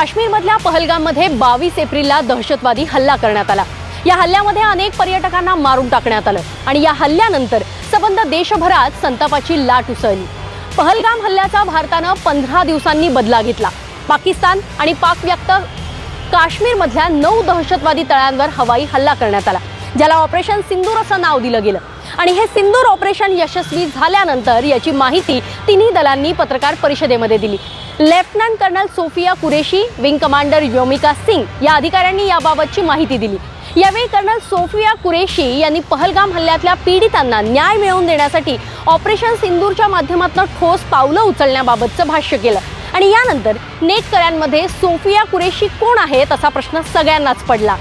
काश्मीरमधल्या पहलगाममध्ये बावीस एप्रिलला दहशतवादी हल्ला करण्यात आला. या हल्ल्यामध्ये अनेक पर्यटकांना मारून टाकण्यात आलं आणि या हल्ल्यानंतर सबंध देशभरात संतापाची लाट उसळली. पहलगाम हल्ल्याचा भारतानं पंधरा दिवसांनी बदला घेतला. पाकिस्तान आणि पाक व्यक्त काश्मीरमधल्या नऊ दहशतवादी तळांवर हवाई हल्ला करण्यात आला ज्याला ऑपरेशन सिंदूर असं नाव दिलं गेलं. आणि हे सिंदूर ऑपरेशन यशस्वी झाल्यानंतर याची माहिती तिन्ही दलांनी पत्रकार परिषदेमध्ये दिली. Lieutenant colonel Sofiya Qureshi wing commander Vyomika Singh या अधिकाऱ्यांनी याबाबतची माहिती दिली. यावेळी कर्नल सोफिया कुरेशी यांनी पहलगाम हल्ल्यातल्या पीडितांना न्याय मिळवून देण्यासाठी ऑपरेशन सिंदूरच्या माध्यमातून ठोस पावलं उचलण्याबाबतचं भाष्य केलं. आणि यानंतर नेटकऱ्यांमध्ये सोफिया कुरेशी कोण आहेत असा प्रश्न सगळ्यांनाच पडला.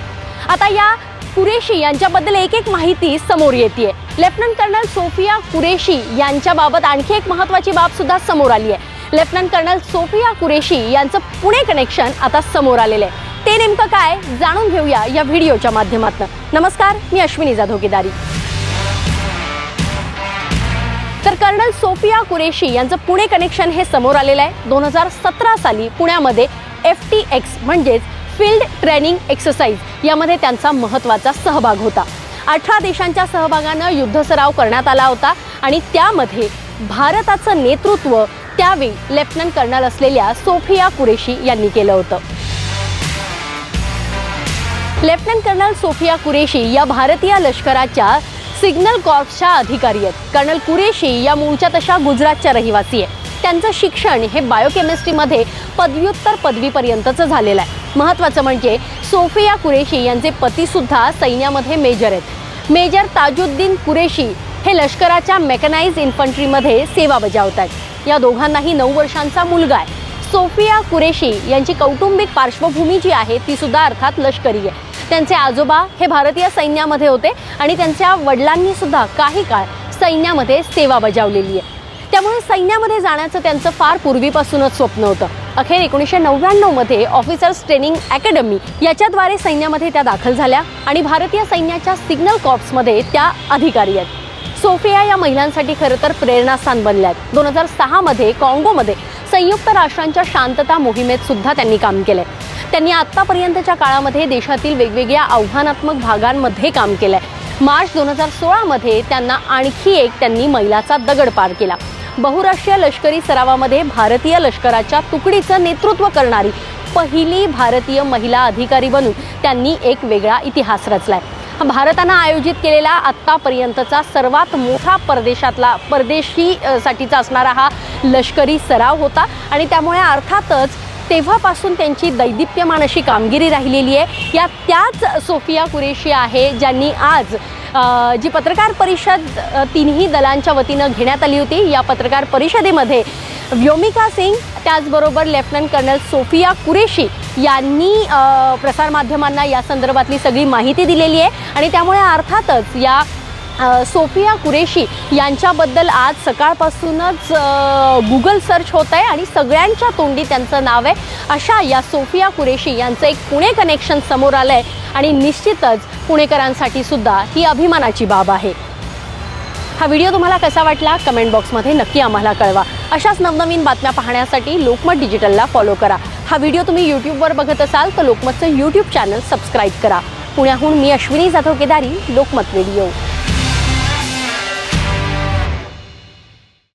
आता या कुरेशी यांच्याबद्दल एक एक माहिती समोर येते लेफ्टनंट कर्नल सोफिया कुरेशी यांच्याबाबत आणखी एक महत्त्वाची बाब सुद्धा समोर आली आहे लेफ्टनंट कर्नल सोफिया कुरेशी यांचं पुणे कनेक्शन आता समोर आलेलं आहे. ते नेमकं काय जाणून घेऊया या व्हिडिओच्या माध्यमातून. नमस्कार मी अश्विनी जाधव केदारी तर कर्नल सोफिया कुरेशी यांचं पुणे कनेक्शन हे समोर आलेलं आहे. दोन हजार सतरा साली पुण्यामध्ये एफ टी एक्स म्हणजेच फील्ड ट्रेनिंग एक्सरसाइज यामध्ये त्यांचा महत्त्वाचा सहभाग होता. अठरा देशांच्या सहभागानं युद्ध सराव करण्यात आला होता आणि त्यामध्ये भारताचं नेतृत्व त्यावेळी लेफ्टनंट कर्नल असलेल्या सोफिया कुरेशी यांनी केलं होतं. लेफ्टनंट कर्नल सोफिया कुरेशी या भारतीय लष्कराच्या सिग्नल कॉर्प्सच्या अधिकारी आहेत. कर्नल कुरेशी या मूळच्या तशा गुजरातच्या रहिवासी आहे त्यांचं शिक्षण हे बायोकेमिस्ट्रीमध्ये पदव्युत्तर पदवीपर्यंतचं झालेलं आहे. महत्त्वाचं म्हणजे सोफिया कुरेशी यांचे पतीसुद्धा सैन्यामध्ये मेजर आहेत. मेजर ताजुद्दीन कुरेशी हे लष्कराच्या मेकनाइज इन्फंट्रीमध्ये सेवा बजावत आहेत या दोघांनाही नऊ वर्षांचा मुलगा आहे. सोफिया कुरेशी यांची कौटुंबिक पार्श्वभूमी जी आहे ती सुद्धा अर्थात लष्करी आहे. त्यांचे आजोबा हे भारतीय सैन्यामध्ये होते आणि त्यांच्या वडिलांनी सुद्धा काही काळ सैन्यामध्ये सेवा बजावलेली आहे. त्यामुळे सैन्यामध्ये जाण्याचं त्यांचं फार पूर्वीपासूनच स्वप्न होतं. अखेर एकोणीसशे नव्याण्णवमध्ये ऑफिसर्स ट्रेनिंग अकॅडमी याच्याद्वारे सैन्यामध्ये त्या दाखल झाल्या आणि भारतीय सैन्याच्या सिग्नल कॉर्प्समध्ये त्या अधिकारी आहेत. सोफिया या महिलांसाठी खरं तर प्रेरणास्थान बनल्या आहेत दोन हजार सहामध्ये काँगोमध्ये संयुक्त राष्ट्रांच्या शांतता मोहिमेत सुद्धा त्यांनी काम केलंय. त्यांनी आत्तापर्यंतच्या काळामध्ये देशातील वेगवेगळ्या आव्हानात्मक भागांमध्ये काम केलंय. मार्च दोन हजार सोळामध्ये त्यांना आणखी एक त्यांनी मैलाचा दगड पार केला. बहुराष्ट्रीय लष्करी सरावामध्ये भारतीय लष्कराच्या तुकडीचं नेतृत्व करणारी पहिली भारतीय महिला अधिकारी बनून त्यांनी एक वेगळा इतिहास रचलाय. भारतानं आयोजित केलेला आत्तापर्यंतचा सर्वात मोठा परदेशातला परदेशी साठीचा असणारा हा लष्करी सराव होता आणि त्यामुळे अर्थातच तेव्हापासून त्यांची दैदिप्यमान अशी कामगिरी राहिलेली आहे. या त्याच सोफिया कुरेशी आहे ज्यांनी आज जी पत्रकार परिषद तिन्ही दलांच्या वतीनं घेण्यात आली होती या पत्रकार परिषदेमध्ये व्योमिका सिंग त्याचबरोबर लेफ्टनंट कर्नल सोफिया कुरेशी यांनी प्रसारमाध्यमांना या संदर्भातली सगळी माहिती दिलेली आहे. आणि त्यामुळे अर्थातच या सोफिया कुरेशी यांच्याबद्दल आज सकाळपासूनच गुगल सर्च होत आहे आणि सगळ्यांच्या तोंडी त्यांचं नाव आहे. अशा या सोफिया कुरेशी यांचं एक पुणे कनेक्शन समोर आलं आहे आणि निश्चितच पुणेकरांसाठी सुद्धा ही अभिमानाची बाब आहे. हा व्हिडिओ तुम्हाला कसा वाटला? कमेंट बॉक्समध्ये नक्की आम्हाला कळवा. अशाच नवनवीन बातम्या पाहण्यासाठी लोकमत डिजिटलला फॉलो करा. हा व्हिडिओ तुम्ही यूट्यूबवर बघत असाल तर लोकमतचं यूट्यूब चॅनल सबस्क्राईब करा. पुण्याहून मी अश्विनी जाधव केदारी लोकमत रेडिओ